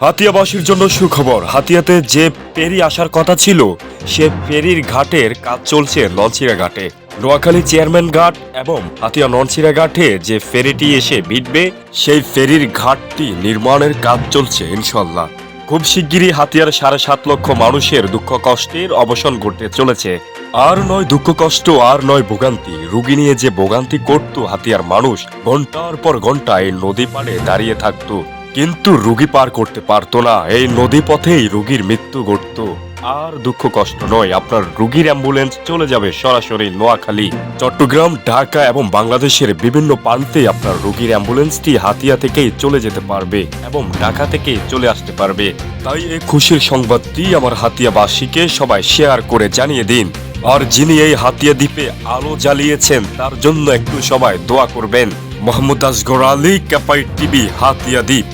হাতিয়াবাসীর জন্য সুখবর, হাতিয়াতে যে ফেরি আসার কথা ছিল, সে ফেরির ঘাটের কাজ চলছে নলছিরা ঘাটে। নোয়াখালী চেয়ারম্যান ঘাট এবং হাতিয়া নলছিরা ঘাটে যে ফেরিটি এসে ভিড়বে সেই ফেরির ঘাটটি নির্মাণের কাজ চলছে ইনশাল্লাহ খুব শিগগিরই হাতিয়ার সাড়ে সাত লক্ষ মানুষের দুঃখ কষ্টের অবসান ঘটতে চলেছে। আর নয় দুঃখ কষ্ট, আর নয় ভোগান্তি। রুগী নিয়ে যে ভোগান্তি করত হাতিয়ার মানুষ ঘণ্টার পর ঘণ্টা এই নদী পাড়ে দাঁড়িয়ে থাকতো। কিন্তু রুগী পার করতে পারতো না। এই নদী পথেই রুগীর মৃত্যু ঘটতো। আর দুঃখ কষ্ট নয়, আপনার রুগীর অ্যাম্বুলেন্স চলে যাবে সরাসরি নোয়াখালী। চট্টগ্রাম, ঢাকা এবং বাংলাদেশের বিভিন্ন প্রান্তে আপনার রুগীর অ্যাম্বুলেন্সটি হাতিয়া থেকেই চলে যেতে পারবে এবং ঢাকা থেকে চলে আসতে পারবে। তাই এই খুশির সংবাদটি আমার হাতিয়াবাসীকে সবাই শেয়ার করে জানিয়ে দিন। আর যিনি এই হাতিয়া দ্বীপে আলো জ্বালিয়েছেন, তার জন্য একটু সবাই দোয়া করবেন। মোহাম্মদ আসগর আলী ক্যাপাই টিভি হাতিয়া দ্বীপ